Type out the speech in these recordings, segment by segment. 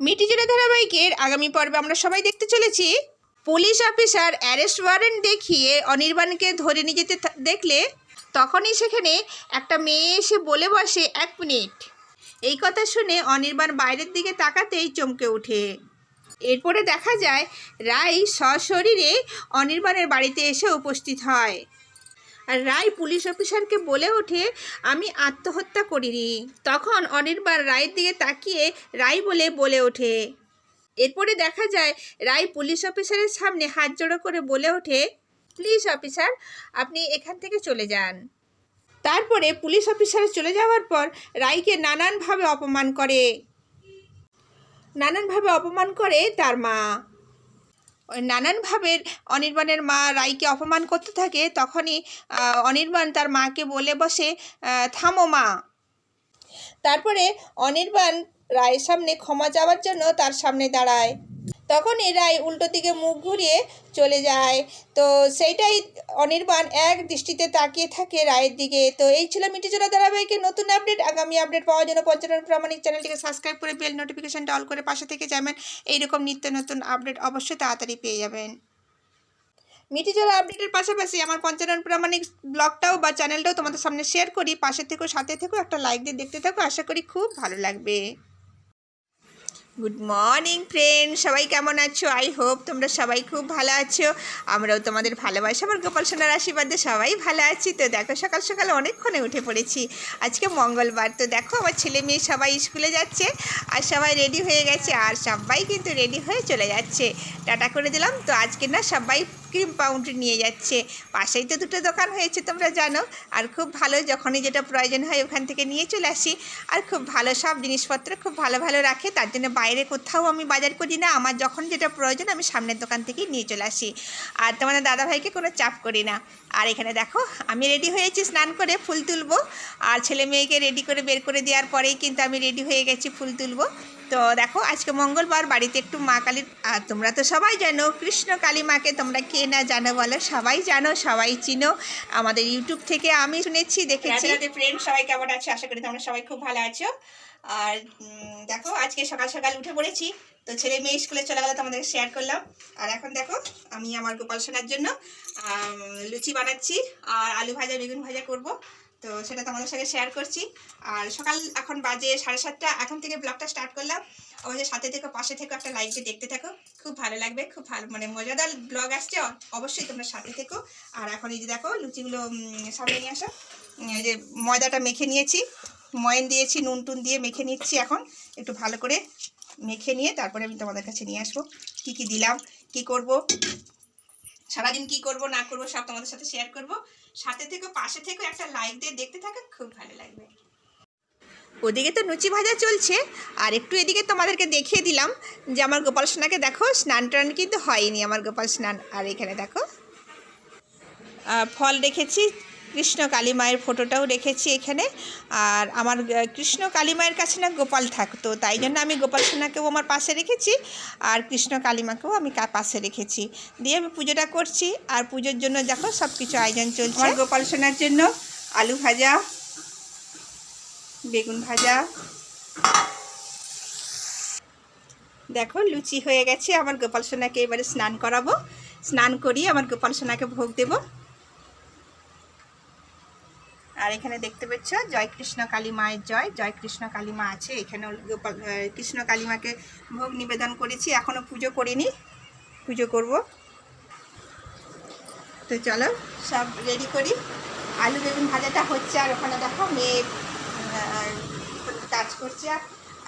মিটিজোড়া ধারাবাহিকের আগামী পর্বে আমরা সবাই দেখতে চলেছি। পুলিশ অফিসার অ্যারেস্ট ওয়ারেন্ট দেখিয়ে অনির্বাণকে ধরে নিয়ে যেতে দেখলে তখনই সেখানে একটা মেয়ে এসে বলে বসে, এক মিনিট। এই কথা শুনে অনির্বাণ বাইরের দিকে তাকাতেই চমকে ওঠে। এরপরে দেখা যায়, রায় সশরীরে অনির্বাণের বাড়িতে এসে উপস্থিত হয়। আর রায় পুলিশ অফিসারকে বলে ওঠে, আমি আত্মহত্যা করিনি। তখন অনির্বাণ রায়ের দিকে তাকিয়ে রায় বলে বলে ওঠে। এরপরে দেখা যায়, রায় পুলিশ অফিসারের সামনে হাত জড়ো করে বলে ওঠে প্লিজ অফিসার, আপনি এখান থেকে চলে যান। তারপরে পুলিশ অফিসার চলে যাওয়ার পর রায়কে নানানভাবে অপমান করে। নানানভাবে অপমান করে তার মা। নানানভাবে অনির্বাণের মা রাইকে অপমান করতে থাকে, তখনই অনির্বাণ তার মাকে বলে বসে থামো মা। তারপরে অনির্বাণ রায়ের সামনে ক্ষমা যাওয়ার জন্য তার সামনে দাঁড়ায়। তখনই রায় উল্টো দিকে মুখ ঘুরিয়ে চলে যায়। তো সেইটাই অনির্বাণ এক দৃষ্টিতে তাকিয়ে থাকে রায়ের দিকে। তো এই ছিল মিটিজোড়া ধারাবাহিকের নতুন আপডেট। আগামী আপডেট পাওয়ার জন্য পঞ্চানন প্রামাণিক চ্যানেলটিকে সাবস্ক্রাইব করে বেল নোটিফিকেশনটা অল করে পাশে থেকে যাবেন। এইরকম নিত্য নতুন আপডেট অবশ্যই তাড়াতাড়ি পেয়ে যাবেন। মিটিজোড়া আপডেটের পাশাপাশি আমার পঞ্চানন প্রামাণিক ব্লগটাও বা চ্যানেলটাও তোমাদের সামনে শেয়ার করি। পাশে থেকেও সাথে থেকেও একটা লাইক দিয়ে দেখতে থাকো। আশা করি খুব ভালো লাগবে। গুড মর্নিং ফ্রেন্ড সবাই কেমন আছো? আই হোপ তোমরা সবাই খুব ভালো আছো। আমরাও তোমাদের ভালোবাসা আমার গোপাল সোনার আশীর্বাদে সবাই ভালো আছি। তো দেখো, সকাল সকাল অনেকক্ষণে উঠে পড়েছি। আজকে মঙ্গলবার। তো দেখো, আমার ছেলে মেয়ে সবাই স্কুলে যাচ্ছে আর সবাই রেডি হয়ে গেছে আর সবাই কিন্তু রেডি হয়ে চলে যাচ্ছে। টাটা করে দিলাম। তো আজকে না সবাই ক্রিম পাউন্ড নিয়ে যাচ্ছে। পাশেই তো দুটো দোকান হয়েছে, তোমরা জানো। আর খুব ভালো, যখনই যেটা প্রয়োজন হয় ওখান থেকে নিয়ে চলে আসি। আর খুব ভালো সব জিনিসপত্র খুব ভালো ভালো রাখে, তার জন্য বাইরে কোথাও আমি বাজার করি না। আমার যখন যেটা প্রয়োজন, আমি সামনের দোকান থেকেই নিয়ে চলে আসি। আর তোমাদের দাদাভাইকে কোনো চাপ করি না। আর এখানে দেখো, আমি রেডি হয়েছি স্নান করে ফুল তুলবো। আর ছেলে মেয়েকে রেডি করে বের করে দেওয়ার পরেই কিন্তু আমি রেডি হয়ে গেছি ফুল তুলবো। তো দেখো, আজকে মঙ্গলবার, বাড়িতে একটু মা কালীর আর তোমরা তো সবাই জানো, কৃষ্ণ কালী মাকে তোমরা কে না জানো বলো? সবাই জানো, সবাই চিনো। আমাদের ইউটিউব থেকে আমি শুনেছি, দেখেছি। ফ্রেন্ড সবাই কেমন আছো? আশা করি তোমরা সবাই খুব ভালো আছো। আর দেখো, আজকে সকাল সকাল উঠে পড়েছি, তো ছেলে মেয়ে স্কুলে চলে গেলে, তোমাদের শেয়ার করলাম। আর এখন দেখো, আমি আমার গোপাল সোনার জন্য লুচি বানাচ্ছি, আর আলু ভাজা, বেগুন ভাজা করব। তো সেটা তোমাদের সঙ্গে শেয়ার করছি। আর সকাল এখন বাজে সাড়ে সাতটা, এখন থেকে ব্লগটা স্টার্ট করলাম। অবশ্যই সাথে থেকে, পাশে থেকে, একটা লাইক দিয়ে দেখতে থাকো। খুব ভালো লাগবে, খুব ভালো মানে মজাদার ব্লগ আসছে অবশ্যই তোমরা সাথে থেকো। আর এখন এই যে দেখো, লুচিগুলো সামনে নিয়ে আসো। এই যে ময়দাটা মেখে নিয়েছি। ময়ন দিয়েছি, নুন টুন দিয়ে মেখে নিচ্ছি এখন। একটু ভালো করে মেখে নিয়ে তারপরে আমি তোমাদের কাছে নিয়ে আসব। কি কি দিলাম, কি করব। সারাদিন কি করব, না করব, সব তোমাদের সাথে শেয়ার করব। সাথে থেকে, পাশে থেকে, একটা লাইক দিয়ে দেখতে থাকে, খুব ভালো লাগবে। ওদিকে তো লুচি ভাজা চলছে, আর একটু এদিকে তোমাদেরকে দেখিয়ে দিলাম যে আমার গোপাল সোনাকে দেখো, স্নান টান কিন্তু হয়নি আমার গোপাল স্নান। আর এখানে দেখো ফল রেখেছি কৃষ্ণ কালী মায়ের ফটোটাও রেখেছি এখানে। আর আমার কৃষ্ণ কালী মায়ের কাছে না গোপাল থাকতো, তাই জন্য আমি গোপাল সোনাকেও আমার পাশে রেখেছি আর কৃষ্ণ কালী মাকেও আমি পাশে রেখেছি। দিয়ে আমি পুজোটা করছি আর পুজোর জন্য দেখো সব কিছু আয়োজন চলছে। আমার গোপাল সোনার জন্য আলু ভাজা, বেগুন ভাজা। দেখো লুচি হয়ে গেছে, আমার গোপাল সোনাকে এবারে স্নান করাবো। স্নান করিয়ে আমার গোপাল সোনাকে ভোগ দেব। আর এখানে দেখতে পাচ্ছ জয় কৃষ্ণ কালী মায়ের জয়। জয় কৃষ্ণ কালী মা আছে এখানে কৃষ্ণ কালী মাকে ভোগ নিবেদন করেছি এখনও পুজো করিনি, পুজো করব। তো চলো, সব রেডি করি। আলু বেগুন ভাজাটা হচ্ছে আর ওখানে দেখো মেয়ে কাজ করছে।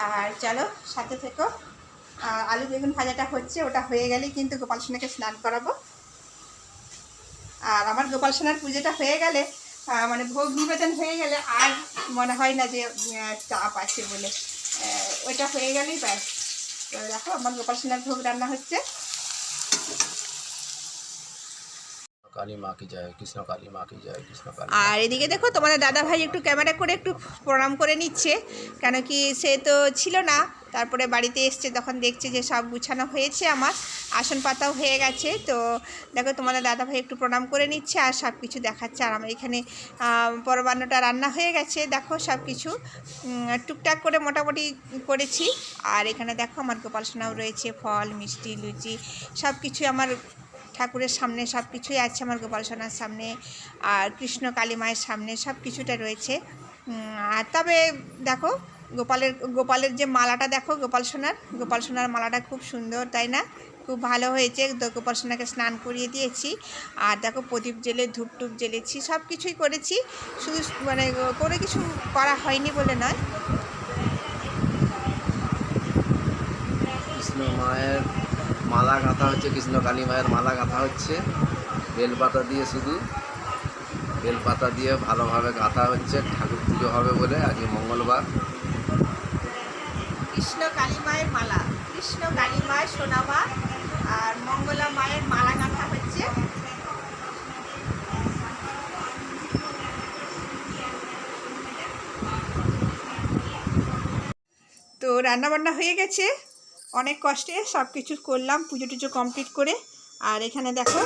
আর চলো, সাথে থেকো। আলু বেগুন ভাজাটা হচ্ছে, ওটা হয়ে গেলেই কিন্তু গোপাল সোনাকে স্নান করাবো। আর আমার গোপাল সোনার পুজোটা হয়ে গেলে মানে ভোগ নিবেদন হয়ে গেলে আর মনে হয় না যে চাপ আছে বলে। ওইটা হয়ে গেলেই ব্যাস। দেখো, আমার গোপাল সোনার ভোগ রান্না হচ্ছে। কালী মা কি জয় কৃষ্ণ কালী মা কি জয় কৃষ্ণ কালী আর এদিকে দেখো তোমাদের দাদা ভাই একটু ক্যামেরা করে একটু প্রণাম করে নিচ্ছে। কেন কি সে তো ছিল না। তারপরে বাড়িতে এসছে তখন দেখছে যে সব গুছানো হয়েছে আমার আসন পাতাও হয়ে গেছে। তো দেখো তোমাদের দাদা ভাই একটু প্রণাম করে নিচ্ছে আর সব কিছু দেখাচ্ছে। আর আমার এখানে পরমান্নটা রান্না হয়ে গেছে। দেখো সব কিছু টুকটাক করে মোটামুটি করেছি। আর এখানে দেখো আমার গোপাল সোনাও রয়েছে ফল মিষ্টি লুচি সব কিছু আমার ঠাকুরের সামনে সব কিছুই আছে, আমার গোপাল সোনার সামনে, আর কৃষ্ণ কালী মায়ের সামনে সব কিছুটা রয়েছে। আর তবে দেখো, গোপালের গোপালের যে মালাটা দেখো গোপাল সোনার গোপাল সোনার মালাটা খুব সুন্দর, তাই না? খুব ভালো হয়েছে। গোপাল সোনাকে স্নান করিয়ে দিয়েছি। আর দেখো, প্রদীপ জেলে ধূপ টুপ জ্বেলেছি সব কিছুই করেছি। শুধু মানে কোনো কিছু করা হয়নি বলে নয়। মায়ের মালা গাঁথা হচ্ছে কৃষ্ণ কালী মায়ের মালা গাঁথা হচ্ছে। বেলপাতা দিয়ে শুধু। বেলপাতা দিয়ে ভালোভাবে গাঁথা হচ্ছে, ঠাকুর পুজো হবে বলে আজকে মঙ্গলবার। কৃষ্ণ কালী মায়ের মালা কৃষ্ণ কালী মায়ের সোনামা আর মঙ্গলা মায়ের মালা গাঁথা হচ্ছে। তো রান্নাবান্না হয়ে গেছে? অনেক কষ্টে সব কিছু করলাম পুজো টুজো কমপ্লিট করে। আর এখানে দেখো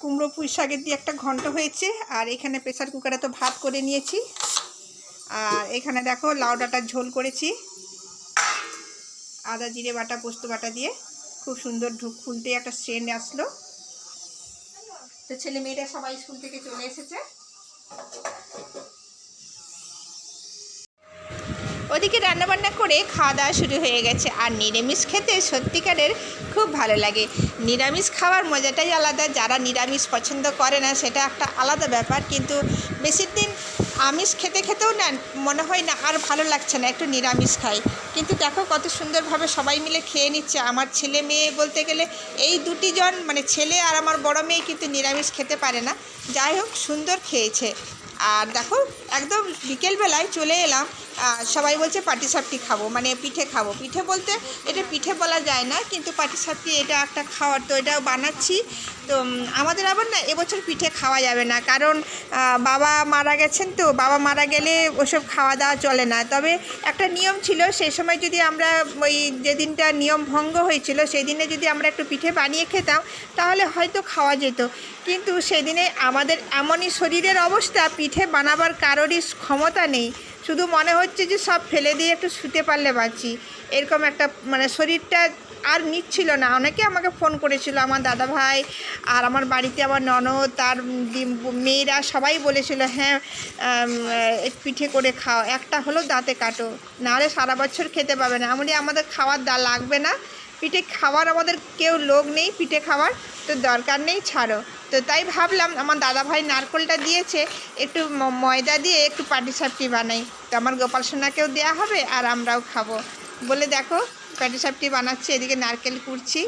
কুমড়ো পুঁই শাকের দিয়ে একটা ঘন্ট হয়েছে। আর এখানে প্রেসার কুকারে তো ভাত করে নিয়েছি। আর এখানে দেখো, লাউ ডাঁটার ঝোল করেছি। আদা, জিরে বাটা, পোস্ত বাটা দিয়ে। খুব সুন্দর ঢুক খুলতে একটা সেন্ট আসলো। তো ছেলে মেয়েরা সবাই স্কুল থেকে চলে এসেছে। ওদিকে রান্নাবান্না করে খাওয়া দাওয়া শুরু হয়ে গেছে। আর নিরামিষ খেতে সত্যিকারের খুব ভালো লাগে। নিরামিষ খাওয়ার মজাটাই আলাদা। যারা নিরামিষ পছন্দ করে না, সেটা একটা আলাদা ব্যাপার। কিন্তু বেশির দিন আমিষ খেতে খেতেও না, মনে হয় না আর ভালো লাগছে না, একটু নিরামিষ খাই। কিন্তু দেখো কত সুন্দরভাবে সবাই মিলে খেয়ে নিচ্ছে। আমার ছেলে মেয়ে বলতে গেলে এই দুটি জন মানে ছেলে আর আমার বড় মেয়ে কিন্তু নিরামিষ খেতে পারে না। যাই হোক, সুন্দর খেয়েছে। আর দেখো, একদম বিকেলবেলায় চলে এলাম। সবাই বলছে পাটিসাপটি খাব মানে পিঠে খাব। পিঠে বলতে এটা পিঠে বলা যায় না, কিন্তু পাটিসাপটি এটা একটা খাওয়ার, তো এটাও বানাচ্ছি। তো আমাদের আবার না এবছর পিঠে খাওয়া যাবে না, কারণ বাবা মারা গেছেন তো, বাবা মারা গেলে ওসব খাওয়া দাওয়া চলে না। তবে একটা নিয়ম ছিল, সেই সময় যদি আমরা ওই যেদিনটা নিয়ম ভঙ্গ হয়েছিল সেই দিনে যদি আমরা একটু পিঠে বানিয়ে খেতাম, তাহলে হয়তো খাওয়া যেত। কিন্তু সেদিনে আমাদের এমনই শরীরের অবস্থা, পিঠে বানাবার কারোরই ক্ষমতা নেই। শুধু মনে হচ্ছে যে সব ফেলে দিয়ে একটু শুতে পারলে বাঁচি। এরকম একটা মানে শরীরটা আর নিচ্ছিল না। অনেকে আমাকে ফোন করেছিল, আমার দাদা ভাই আর আমার বাড়িতে আমার ননদ, তার মেয়েরা সবাই বলেছিল হ্যাঁ পিঠে করে খাও। একটা হলো দাঁতে কাটো, নাহলে সারা বছর খেতে পাবে না। এমনই আমাদের খাওয়ার দা লাগবে না। পিঠে খাওয়ার আমাদের কেউ লোক নেই, পিঠে খাওয়ার তো দরকার নেই, ছাড়ো। তো তাই ভাবলাম আমার দাদা ভাই নারকোলটা দিয়েছে, একটু ময়দা দিয়ে একটু পাটিসাপটি বানাই। তো আমার গোপাল সোনাকেও দেওয়া হবে আর আমরাও খাব। বলে দেখো পাটিসাপটি বানাচ্ছি, এদিকে নারকেল কুড়ছি।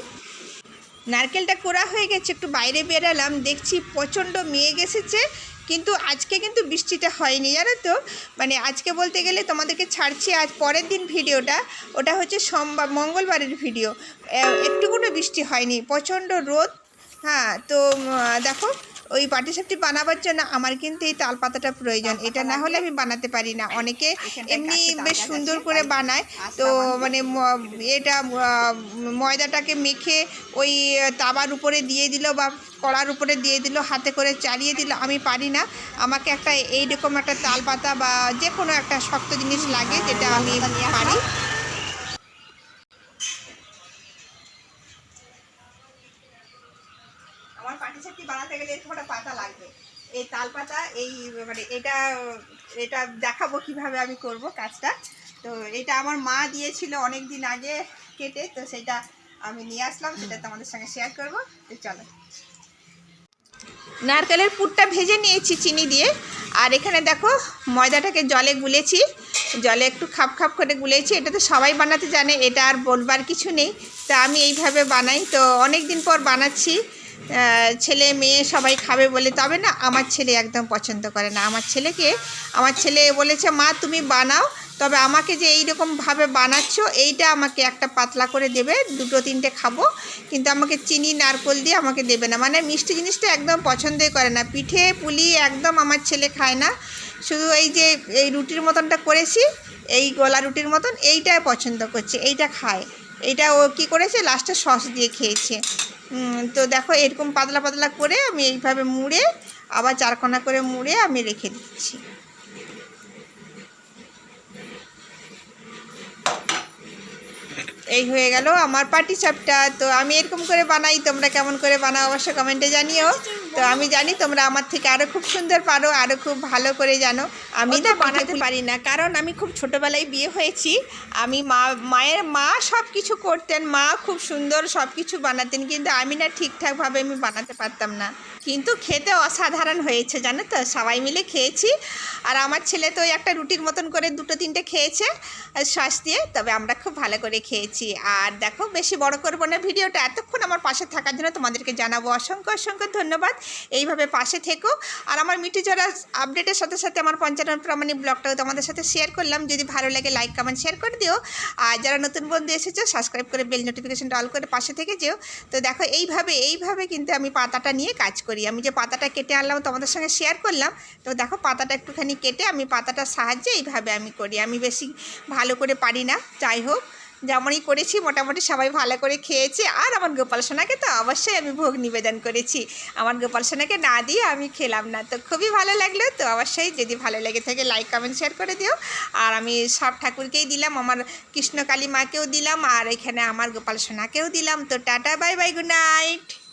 নারকেলটা কোরা হয়ে গেছে, একটু বাইরে বেরালাম, দেখছি প্রচণ্ড মেঘ এসেছে, কিন্তু আজকে কিন্তু বৃষ্টিটা হয়নি, জানো তো? মানে আজকে বলতে গেলে তোমাদেরকে ছাড়ছি, আজ পরের দিন ভিডিওটা, ওটা হচ্ছে সোমবার, মঙ্গলবারের ভিডিও। একটুকুনো বৃষ্টি হয়নি, প্রচণ্ড রোদ হ্যাঁ তো দেখো ওই পাটিসাপটি বানাবার জন্য আমার কিন্তু এই তাল পাতাটা প্রয়োজন এটা না হলে আমি বানাতে পারি না। অনেকে এমনি বেশ সুন্দর করে বানায় তো মানে এটা ময়দাটাকে মেখে ওই তাবার উপরে দিয়ে দিল বা কড়ার উপরে দিয়ে দিল হাতে করে চালিয়ে দিল আমি পারি না। আমাকে একটা এইরকম একটা তাল পাতা বা যে কোনো একটা শক্ত জিনিস লাগে যেটা আমি পারি। গেলে এরকম পাতা লাগবে। এই তাল পাতা, এই মানে এটা এটা দেখাবো কীভাবে আমি করব কাজটা। তো এটা আমার মা দিয়েছিল অনেক দিন আগে কেটে, তো সেটা আমি নিয়ে আসলাম, সেটা তোমাদের সঙ্গে শেয়ার করব। তো চলো। নারকেলের পুরটা ভেজে নিয়েছি চিনি দিয়ে। আর এখানে দেখো, ময়দাটাকে জলে গুলেছি। জলে একটু খাপ খাপ করে গুলেছি। এটা তো সবাই বানাতে জানে, এটা আর বলবার কিছু নেই। তা আমি এইভাবে বানাই। তো অনেক দিন পর বানাচ্ছি। ছেলে মেয়ে সবাই খাবে বলে, তবে না, আমার ছেলে একদম পছন্দ করে না। আমার ছেলেকে, আমার ছেলে বলেছে, মা, তুমি বানাও। তবে আমাকে যে এইরকমভাবে বানাচ্ছ, এইটা আমাকে একটা পাতলা করে দেবে, দুটো তিনটে খাব, কিন্তু আমাকে চিনি, নারকোল দিয়ে আমাকে দেবে না। মানে মিষ্টি জিনিসটা একদম পছন্দই করে না। পিঠে পুলি একদম আমার ছেলে খায় না। শুধু এই যে, এই রুটির মতনটা করেছি, এই গোলা রুটির মতন, এইটাই পছন্দ করছে, এইটা খায়। এইটা ও কী করেছে লাস্টে সস দিয়ে খেয়েছে। তো দেখো এরকম পাতলা পাতলা করে আমি এইভাবে মুড়ে, আবার চারকোনা করে মুড়ে আমি রেখে দিচ্ছি। এই হয়ে গেল আমার পাটি চাপটা তো আমি এরকম করে বানাই, তোমরা কেমন করে বানাও অবশ্যই কমেন্টে জানিও। তো আমি জানি তোমরা আমার থেকে আরও খুব সুন্দর পারো আরও খুব ভালো করে জানো। আমি না বানাতে পারি। না কারণ আমি খুব ছোটোবেলায় বিয়ে হয়েছি। আমি মা মায়ের মা সব কিছু করতেন মা খুব সুন্দর সব কিছু বানাতেন কিন্তু আমি না ঠিকঠাকভাবে আমি বানাতে পারতাম না। কিন্তু খেতে অসাধারণ হয়েছে জানো তো? সবাই মিলে খেয়েছি। আর আমার ছেলে তো ওই একটা রুটির মতন করে দুটো তিনটে খেয়েছে শ্বাস দিয়ে তবে আমরা খুব ভালো করে খেয়েছি। আর দেখো বেশি বড় করব না ভিডিওটা। এতক্ষণ আমার পাশে থাকার জন্য তোমাদেরকে জানাব অসংখ্য অসংখ্য ধন্যবাদ। এইভাবে পাশে থেকো। আর আমার মিটি জরা আপডেটের সাথে সাথে আমার পঞ্চানন প্রামাণিক ব্লগটাও তোমাদের সাথে শেয়ার করলাম। যদি ভালো লাগে লাইক কমেন্ট শেয়ার করে দিও। আর যারা নতুন বন্ধু এসেছ সাবস্ক্রাইব করে বেল নোটিফিকেশনটা অল করে পাশে থেকে যেও। তো দেখো, এইভাবে এইভাবে কিন্তু আমি পাতাটা নিয়ে কাজ করি। আমি যে পাতাটা কেটে আনলাম, তোমাদের সঙ্গে শেয়ার করলাম। তো দেখো, পাতাটা একটুখানি কেটে আমি পাতাটার সাহায্যে এইভাবে আমি করি। আমি বেশি ভালো করে পারি না। যাই হোক যেমনই করেছি, মোটামুটি সবাই ভালো করে খেয়েছে। আর আমার গোপাল সোনাকে তো অবশ্যই আমি ভোগ নিবেদন করেছি। আমার গোপাল সোনাকে না দিয়ে আমি খেলাম না। তো খুবই ভালো লাগল। তো অবশ্যই যদি ভালো লেগে থাকে লাইক কমেন্ট শেয়ার করে দিও। আর আমি সব ঠাকুরকেই দিলাম, আমার কৃষ্ণকালী মাকেও দিলাম, আর এখানে আমার গোপাল সোনাকেও দিলাম। তো tata bye bye good night